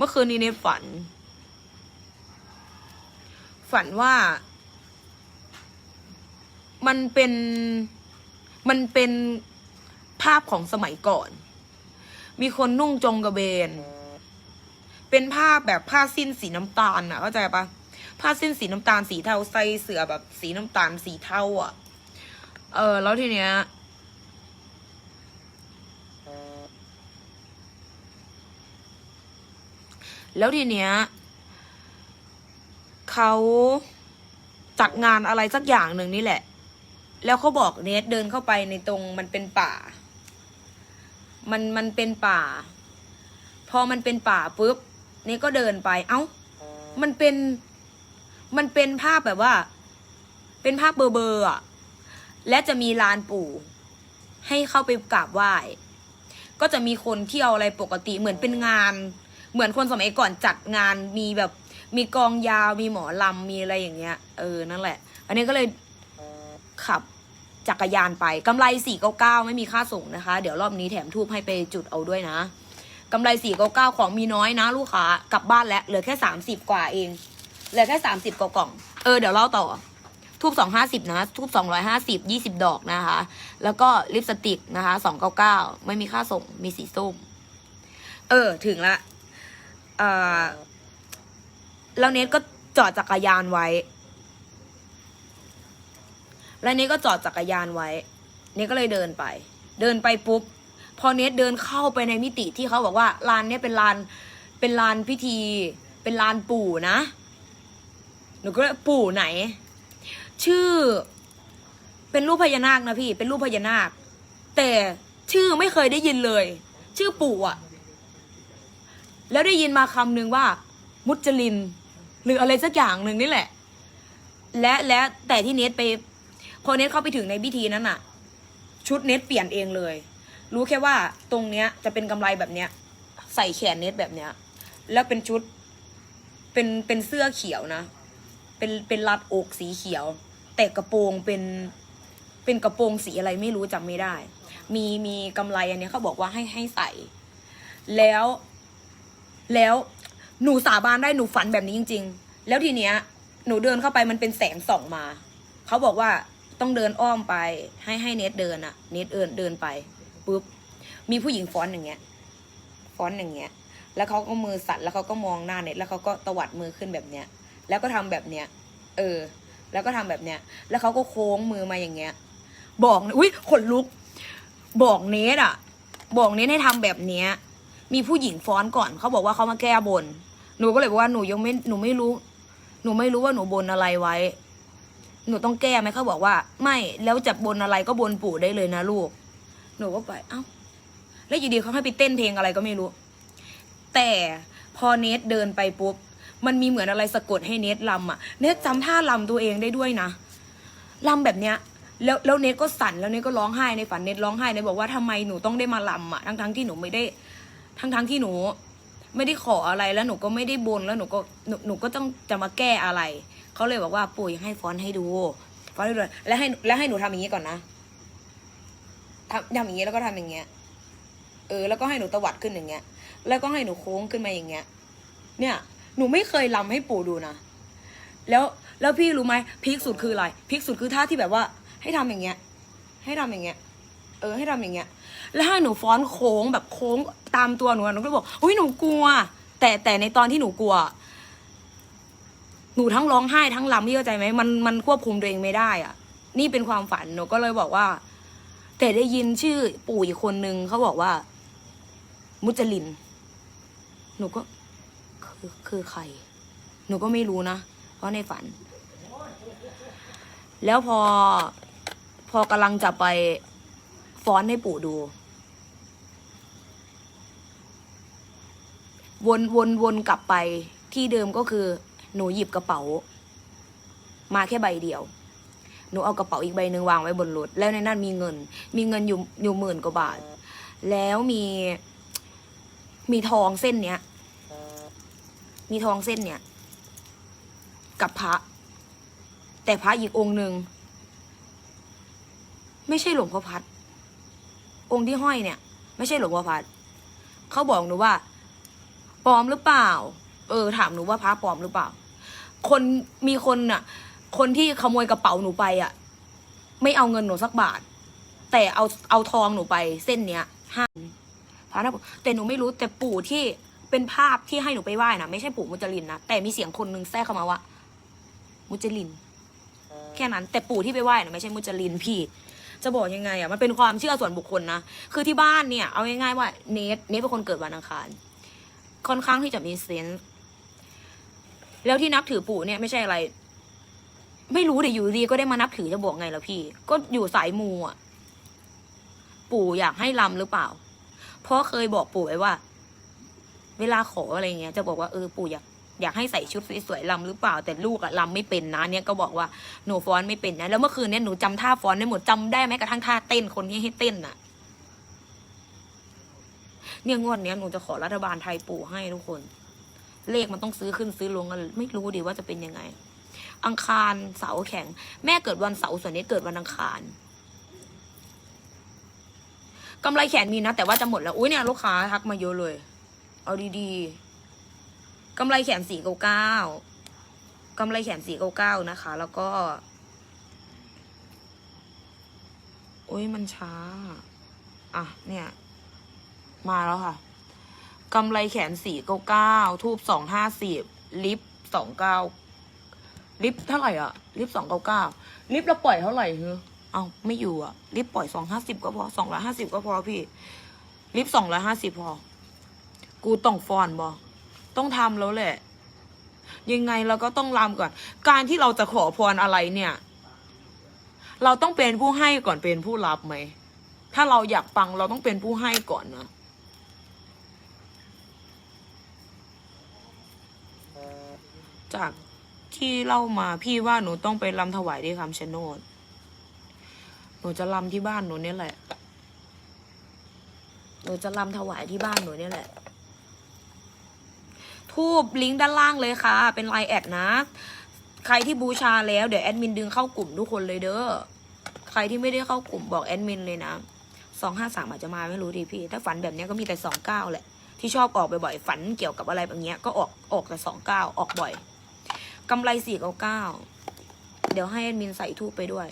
มื่อคืนนี้ในฝัน ฝันว่า มันเป็นมันเป็นภาพของสมัยก่อน มีคนนุ่งจงกระเบน เป็นภาพแบบผ้าสิ้นสีน้ำตาลน่ะเข้าใจปะผ้าสิ้นสีน้ำตาลสีเทาใส่เสือแบบสีน้ำตาลสีเทาอะเออ แล้วทีเนี้ย แล้วทีเนี้ยเขาจัดงานอะไรสักอย่างหนึ่งนี่แหละ แล้วเขาบอกเนทเดินเข้าไปในตรงมันเป็นป่า มันมันเป็นป่า พอมันเป็นป่าปุ๊บเนทก็เดินไปเอ้า มันเป็น มันเป็นภาพแบบว่า เป็นภาพเบอร์เบอร์อะและจะมีลานปู่ ให้เข้าไปกราบไหว้ ก็จะมีคนที่ยวอะไรปกติเหมือนเป็นงาน เหมือนคนสมัยก่อนจัดงานมีแบบมีกองยาวมีหมอลำมีอะไรอย่างเงี้ย เออนั่นแหละ อันนี้ก็เลยขับจักรยานไปกำไรสี่เก้าเก้าไม่มีค่าส่งนะคะ เดี๋ยวรอบนี้แถมทูบให้ไปจุดเอาด้วยนะกำไรสี่เก้าเก้าของมีน้อยนะ ลูกค้ากลับบ้านแล้วเหลือแค่สามสิบกว่าเองเหลือแค่สามสิบกว่ากล่องเออเดี๋ยวเล่าต่อทูบสองห้าสิบนะทูบสองร้อยห้าสิบยี่สิบดอกนะคะ แล้วก็ลิปสติกนะคะสองเก้าเก้าไม่มีค่าส่งมีสีส้ม เออ ถึงละ เอ่อแล้วเนทก็จอดจักรยานไว้ แล้วเนทก็จอดจักรยานไว้ เนทก็เลยเดินไป เดินไปปุ๊บ พอเนทเดินเข้าไปในมิติที่เขาบอกว่าลานเนี้ยเป็นลาน เป็นลานพิธี เป็นลานปู่นะ หนูก็เลยปู่ไหน ชื่อ เป็นรูปพญานาคนะพี่ เป็นรูปพญานาค แต่ชื่อไม่เคยได้ยินเลย ชื่อปู่อะ แล้วได้ยินมาคำหนึ่งว่า มุจลิน หรืออะไรสักอย่างหนึ่งนี่แหละ และและแต่ที่เนทไป พอเนทเข้าไปถึงในพิธีนั้นอะชุดเนทเปลี่ยนเองเลย รู้แค่ว่าตรงเนี้ยจะเป็นกำไรแบบเนี้ย ใส่แขนเนทแบบเนี้ย แล้วเป็นชุดเป็นเป็นเสื้อเขียวนะ เป็นเป็นรัดอกสีเขียว แต่กระโปรงเป็นเป็นกระโปรงสีอะไรไม่รู้จำไม่ได้ มีมีกำไรอันนี้เขาบอกว่าให้ให้ใส่ แล้ว แล้วหนูสาบานได้หนูฝันแบบนี้จริง ๆ แล้วทีเนี้ย หนูเดินเข้าไปมันเป็นแสงส่องมาเขาบอกว่าต้องเดินอ้อมไป ให้ให้เนทเดินอะเนทเดินเดินไปปุ๊บมีผู้หญิงฟ้อนอย่างเงี้ยฟ้อนอย่างเงี้ย แล้วเขาก็มือสั่นแล้วเขาก็มองหน้าเน็ตแล้วเขาก็ตวัดมือขึ้นแบบเนี้ย แล้วก็ทำแบบเนี้ย เออ แล้วก็ทำแบบเนี้ย แล้วเขาก็โค้งมือมาอย่างเงี้ย บอกอุ้ยขนลุก บอกเนทอะบอกเนทให้ทำแบบเนี้ย มีผู้หญิงฟ้อนก่อนเขาบอกว่าเขามาแก้บน หนูก็เลยบอกว่าหนูยังไม่หนูไม่รู้ หนูไม่รู้ว่าหนูบนอะไรไว้ หนูต้องแก้ไหมเขาบอกว่า ไม่แล้วจะบนอะไรก็บนปู่ได้เลยนะลูก หนูก็ไปเอ้า แล้วอยู่ดีเขาให้ไปเต้นเพลงอะไรก็ไม่รู้ แต่พอเนทเดินไปปุ๊บมันมีเหมือนอะไรสะกดให้เนทลำอะ เนทจำท่าลำตัวเองได้ด้วยนะลำแบบเนี้ยแล้วแล้วเนทก็สั่นแล้วเนทก็ร้องไห้ในฝันเนทร้องไห้เนทบอกว่าทำไมหนูต้องได้มาลำอะทั้งทั้งที่หนูไม่ได้ ทั้งทั้งๆที่หนู ไม่ได้ขออะไรแล้วหนูก็ไม่ได้บนแล้วหนูก็หนูหนูก็ต้องจะมาแก้อะไรเขาเลยบอกว่าปู่อยากให้ฟ้อนให้ดูฟ้อนให้ดูแล้วให้แล้วให้หนูทำอย่างนี้ก่อนนะทำทำอย่างนี้แล้วก็ทำอย่างเงี้ย เออ แล้วก็ให้หนูตวัดขึ้นอย่างเงี้ย แล้วก็ให้หนูโค้งขึ้นมาอย่างเงี้ย เนี่ย หนูไม่เคยลำให้ปู่ดูนะแล้วแล้วพี่รู้ไหมพีคสุดคืออะไรพีคสุดคือท่าที่แบบว่า ให้ทำอย่างเงี้ย ให้ทำอย่างเงี้ย เออให้ทำอย่างเงี้ย แล้วให้หนูฟ้อนโค้งแบบโค้งตามตัวหนูอะหนูก็บอกอุ้ยหนูกลัว แต่แต่ในตอนที่หนูกลัว หนูทั้งร้องไห้ทั้งลำพี่เข้าใจไหมมันมันควบคุมตัวเองไม่ได้อะ นี่เป็นความฝันหนูก็เลยบอกว่า แต่ได้ยินชื่อปู่อีกคนนึงเขาบอกว่า มุจลิน หนูก็คือคือใคร หนูก็ไม่รู้นะ เพราะในฝัน แล้วพอพอกำลังจะไป ฟ้อนให้ปู่ดู วนวนวนกลับไปที่เดิมก็คือ หนูหยิบกระเป๋า มาแค่ใบเดียว หนูเอากระเป๋าอีกใบหนึ่งวางไว้บนรถแล้วในนั้นมีเงิน มีเงินอยู่อยู่หมื่นกว่าบาท แล้วมีมีทองเส้นเนี้ย มีทองเส้นเนี้ย กับพระ แต่พระอีกองค์หนึ่ง ไม่ใช่หลวงพ่อพัด องค์ที่ห้อยเนี่ย ไม่ใช่หลวงพ่อพัดเขาบอกหนูว่าปลอมหรือเปล่า เออ ถามหนูว่าพระปลอมหรือเปล่า คนมีคนน่ะ คนที่ขโมยกระเป๋าหนูไปอะ ไม่เอาเงินหนูสักบาท แต่เอาเอาทองหนูไป เส้นเนี้ยห้าพระนะแต่หนูไม่รู้แต่ปู่ที่เป็นภาพที่ให้หนูไปไหว้นะไม่ใช่ปู่มุจลินนะแต่มีเสียงคนนึงแทรกเข้ามาว่ามุจลิน แค่นั้น แต่ปู่ที่ไปไหว้นะไม่ใช่มุจลินพี่ จะบอกยังไงอะมันเป็นความเชื่อส่วนบุคคลนะคือที่บ้านเนี่ยเอาง่ายๆว่าเนทเนทเป็นคนเกิดวันอังคาร ค่อนข้างที่จะมีเซนส์แล้วที่นับถือปู่เนี่ยไม่ใช่อะไร ไม่รู้เดี๋ยวอยู่ดีก็ได้มานับถือจะบอกไงล่ะพี่ ก็อยู่สายมูอะ ปู่อยากให้ลำหรือเปล่า เพราะเคยบอกปู่ไว้ว่า เวลาขออะไรเงี้ยจะบอกว่าเออปู่อยาก อยากให้ใส่ชุดสวยๆลำหรือเปล่าแต่ลูกอะลำไม่เป็นนะเนี่ยก็บอกว่าหนูฟ้อนไม่เป็นนะแล้วเมื่อคืนเนี่ยหนูจำท่าฟ้อนได้หมดจำได้แม้กระทั่งท่าเต้นคนที่ให้เต้นน่ะเนี่ยงวดเนี้ยหนูจะขอรัฐบาลไทยปู่ให้ทุกคน เลขมันต้องซื้อขึ้นซื้อลงกันไม่รู้ดิว่าจะเป็นยังไง อังคารเสาแข็ง แม่เกิดวันเสาร์ส่วนนี้เกิดวันอังคารกำไรแขนมีนะแต่ว่าจะหมดแล้วอุ้ยเนี่ยลูกค้าทักมาเยอะเลย เอาดีๆ กำไรแขนสี่เก้าเก้ากำไรแขนสี่เก้าเก้านะคะ แล้วก็ โอ้ยมันช้า อะ เนี่ย มาแล้วค่ะกำไรแขนสี่เก้าเก้าทูบสองห้าสิบลิฟสองเก้าลิฟเท่าไหร่อะ ลิฟสองเก้าเก้าลิฟเราปล่อยเท่าไหร่เฮ้เอาไม่อยู่อะ ลิฟปล่อยสองห้าสิบก็พอสองร้อยห้าสิบก็พอพี่ ลิฟสองร้อยห้าสิบพอ กูต้องฟอนบอ ต้องทำแล้วแหละ ยังไงเราก็ต้องรำก่อน การที่เราจะขอพรอะไรเนี่ย เราต้องเป็นผู้ให้ก่อนเป็นผู้รับไหม ถ้าเราอยากปังเราต้องเป็นผู้ให้ก่อนนะจากที่เล่ามาพี่ว่าหนูต้องไปรำถวายที่คำชะโนด หนูจะรำที่บ้านหนูเนี่ยแหละ หนูจะรำถวายที่บ้านหนูเนี่ยแหละ ทูบลิงก์ด้านล่างเลยค่ะ เป็นไลน์แอดนะ ใครที่บูชาแล้วเดี๋ยวแอดมินดึงเข้ากลุ่มทุกคนเลยเด้อใครที่ไม่ได้เข้ากลุ่มบอกแอดมินเลยนะสองห้าสามอาจจะมาไม่รู้ดิพี่ ถ้าฝันแบบนี้ก็มีแต่สองเก้าแหละ ที่ชอบออกบ่อยๆฝันเกี่ยวกับอะไรแบบเนี้ยก็ออกออกแต่สองเก้าออกบ่อยกำไรสี่เก้าเก้าเดี๋ยวให้แอดมินใส่ทูบไปด้วย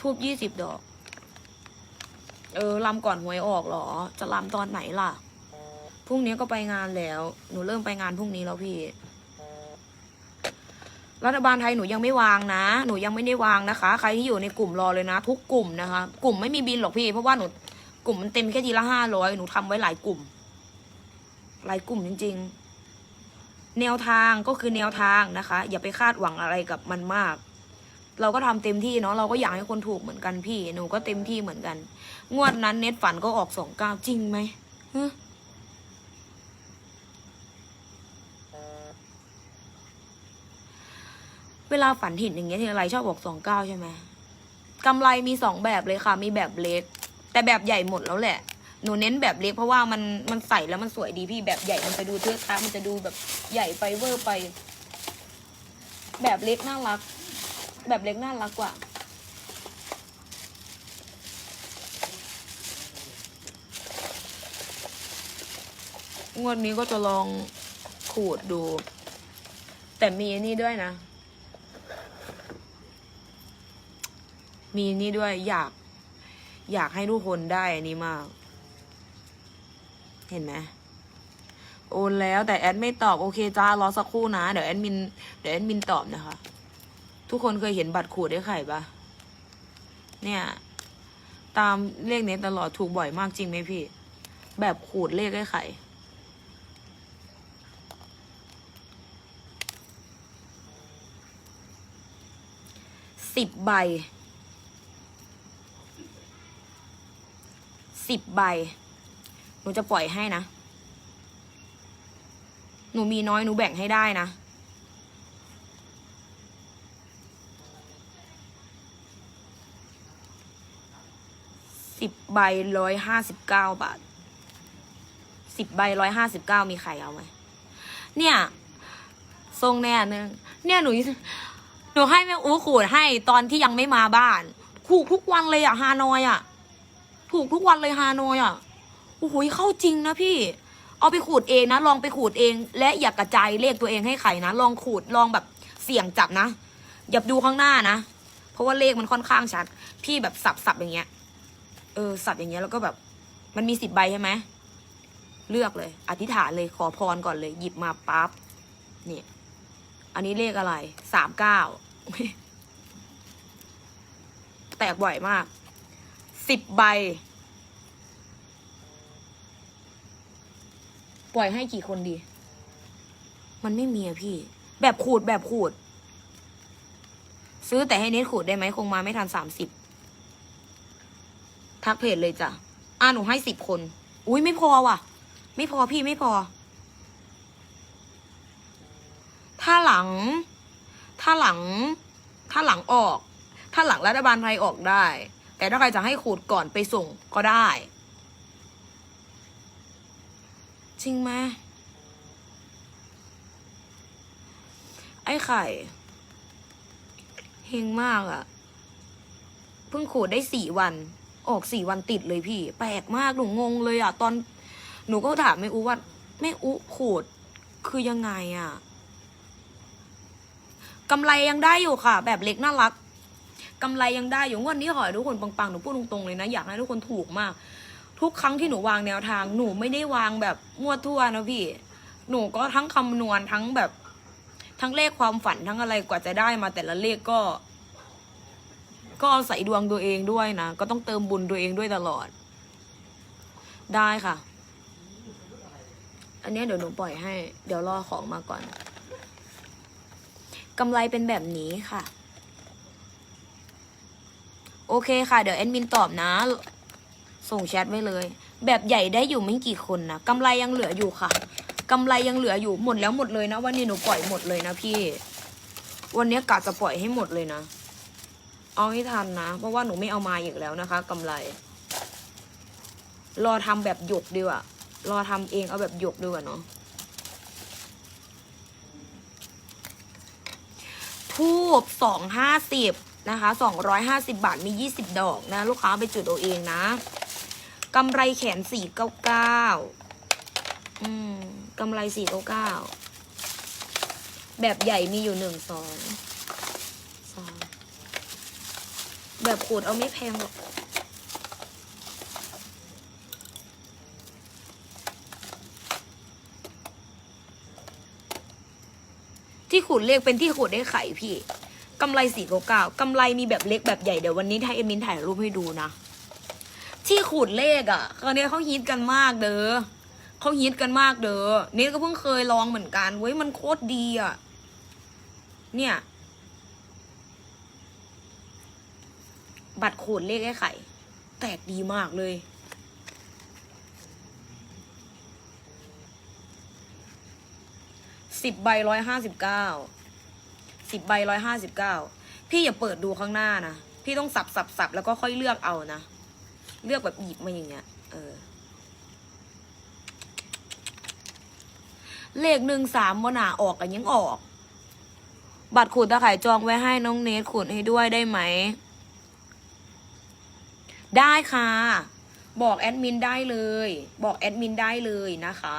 ทูบยี่สิบดอก เออลำก่อนหวยออกเหรอ จะลำตอนไหนล่ะ พรุ่งนี้ก็ไปงานแล้ว หนูเริ่มไปงานพรุ่งนี้แล้วพี่ รัฐบาลไทยหนูยังไม่วางนะ หนูยังไม่ได้วางนะคะ ใครที่อยู่ในกลุ่มรอเลยนะ ทุกกลุ่มนะคะ กลุ่มไม่มีบินหรอกพี่ เพราะว่าหนูกลุ่มมันเต็มแค่ทีละห้าร้อยหนูทำไว้หลายกลุ่ม หลายกลุ่มจริง ๆ แนวทางก็คือแนวทางนะคะ อย่าไปคาดหวังอะไรกับมันมาก เราก็ทำเต็มที่เนาะเราก็อยากให้คนถูกเหมือนกันพี่ หนูก็เต็มที่เหมือนกัน งวดนั้นเน็ตฝันก็ออกสองเก้าจริงไหมฮะ วลาฝันเห็นอย่างเงี้ยทีไรชอบบอกสองเก้าใช่ไหมกำไรมีสองแบบเลยค่ะ มีแบบเล็ก แต่แบบใหญ่หมดแล้วแหละ หนูเน้นแบบเล็กเพราะว่ามันมันใส่แล้วมันสวยดีพี่แบบใหญ่มันจะดูเทือกทะมันจะดูแบบใหญ่ไปเวอร์ไป แบบเล็กน่ารัก แบบเล็กน่ารักกว่า งวดนี้ก็จะลองขูดดู แต่มีนี่ด้วยนะ มีนี่ด้วยอยาก อยากให้ทุกคนได้อันนี้มาก เห็นไหมโอนแล้วแต่แอดไม่ตอบโอเคจ้ารอสักครู่นะ เดี๋ยวแอดมินเดี๋ยวแอดมินตอบนะคะ ทุกคนเคยเห็นบัตรขูดได้ไข่ปะเนี่ย ตามเลขเนี้ยตลอดถูกบ่อยมากจริงไหมพี่ แบบขูดเลขได้ไข่สิบใบ สิบใบ หนูจะปล่อยให้นะ หนูมีน้อยหนูแบ่งให้ได้นะ สิบใบร้อยห้าสิบเก้าบาท สิบใบร้อยห้าสิบเก้ามีใครเอาไหม เนี่ย ทรงแน่นึงเนี่ยหนูหนูให้แม่อูขูดให้ตอนที่ยังไม่มาบ้านถูกทุกวันเลยอะฮานอยอะ ถูกทุกวันเลยฮานอยอะโอ้โหเข้าจริงนะพี่ เอาไปขูดเองนะ ลองไปขูดเอง และอย่ากกระจายเลขตัวเองให้ใครนะ ลองขูดลองแบบเสี่ยงจับนะ อย่าดูข้างหน้านะ เพราะว่าเลขมันค่อนข้างชัด พี่แบบสับสับอย่างเงี้ย เออ สับอย่างเงี้ยแล้วก็แบบ มันมีสิบใบใช่ไหมเลือกเลย อธิษฐานเลยขอพรก่อนเลย หยิบมาปั๊บเนี่ย อันนี้เลขอะไรสามเก้าแตกบ่อยมาก สิบใบ ปล่อยให้กี่คนดี มันไม่มีอะพี่ แบบขูดแบบขูด ซื้อแต่ให้เน็ตขูดได้ไหมคงมาไม่ทันสามสิบทักเพจเลยจ้ะอ่าหนูให้สิบคน อุ้ยไม่พอว่ะ ไม่พอพี่ไม่พอ ถ้าหลัง ถ้าหลัง ถ้าหลังออก ถ้าหลังรัฐบาลไทยออกได้ แต่ถ้าใครจะให้ขูดก่อนไปส่งก็ได้ จริงไหมไอ้ไข่เฮงมากอะเพิ่งขูดได้สี่วัน ออกสี่วันติดเลยพี่ แปลกมากหนูงงเลยอะตอนหนูก็ถามแม่อุว่าแม่อุขูดคือยังไงอะกำไรยังได้อยู่ค่ะ แบบเล็กน่ารัก กำไรยังได้อยู่งวันนี้ขอให้ทุกคนปังๆหนูพูดตรงๆเลยนะอยากให้ทุกคนถูกมาก ทุกครั้งที่หนูวางแนวทาง หนูไม่ได้วางแบบมั่วทั่วนะพี่ หนูก็ทั้งคำนวณทั้งแบบ ทั้งเลขความฝันทั้งอะไรกว่าจะได้มาแต่ละเลขก็ ก็ใส่ดวงตัวเองด้วยนะก็ต้องเติมบุญตัวเองด้วยตลอด ได้ค่ะ อันเนี้ยเดี๋ยวหนูปล่อยให้ เดี๋ยวรอของมาก่อนกำไรเป็นแบบนี้ค่ะ โอเคค่ะ เดี๋ยวแอดมินตอบนะ ส่งแชทไว้เลย แบบใหญ่ได้อยู่ไม่กี่คนนะกำไรยังเหลืออยู่ค่ะกำไรยังเหลืออยู่หมดแล้วหมดเลยนะ วันนี้หนูปล่อยหมดเลยนะพี่ วันนี้กะจะปล่อยให้หมดเลยนะ เอาให้ทันนะ เพราะว่าหนูไม่เอามาอีกแล้วนะคะกำไร รอทำแบบหยกดีกว่ารอทำเองเอาแบบหยกดีกว่าเนาะทูบสองห้าสิบ นะคะสองร้อยห้าสิบาทมียี่สิบดอกนะ ลูกค้าไปจุดเอาเองนะกำไรแขนสี่เก้าเก้าอืมกำไรสี่เก้าเก้าแบบใหญ่มีอยู่หนึ่งสองสองแบบขูดเอาไม่แพงหรอกที่ขูดเลขเป็นที่ขูดได้ไข่พี่ กำไรสี่เก้าเก้ากำไรมีแบบเล็กแบบใหญ่เดี๋ยววันนี้ถ้าเอมินถ่ายรูปให้ดูนะ ที่ขูดเลขอะ่ะคราวนี้เขาฮิตกันมากเด้อเขาฮิตกันมากเด้อเนี่ยก็เพิ่งเคยลองเหมือนกันเว้ยมันโคตรดีอะ่ะ เนี่ย บัตรขูดเลขไอ้ไข่ แตกดีมากเลยสิบใบร้อยห้าสิบเก้า สิบใบร้อยห้าสิบเก้าพี่อย่าเปิดดูข้างหน้านะ พี่ต้องสับสับสับแล้วก็ค่อยเลือกเอานะ เลือกแบบหยิบมาอย่างเงี้ย เออ เลขหนึ่งสามมนาออกกันยังออก บัตรขูดตะไคร่จองไว้ให้น้องเนทขูดให้ด้วยได้ไหม ได้ค่ะ บอกแอดมินได้เลย บอกแอดมินได้เลยนะคะ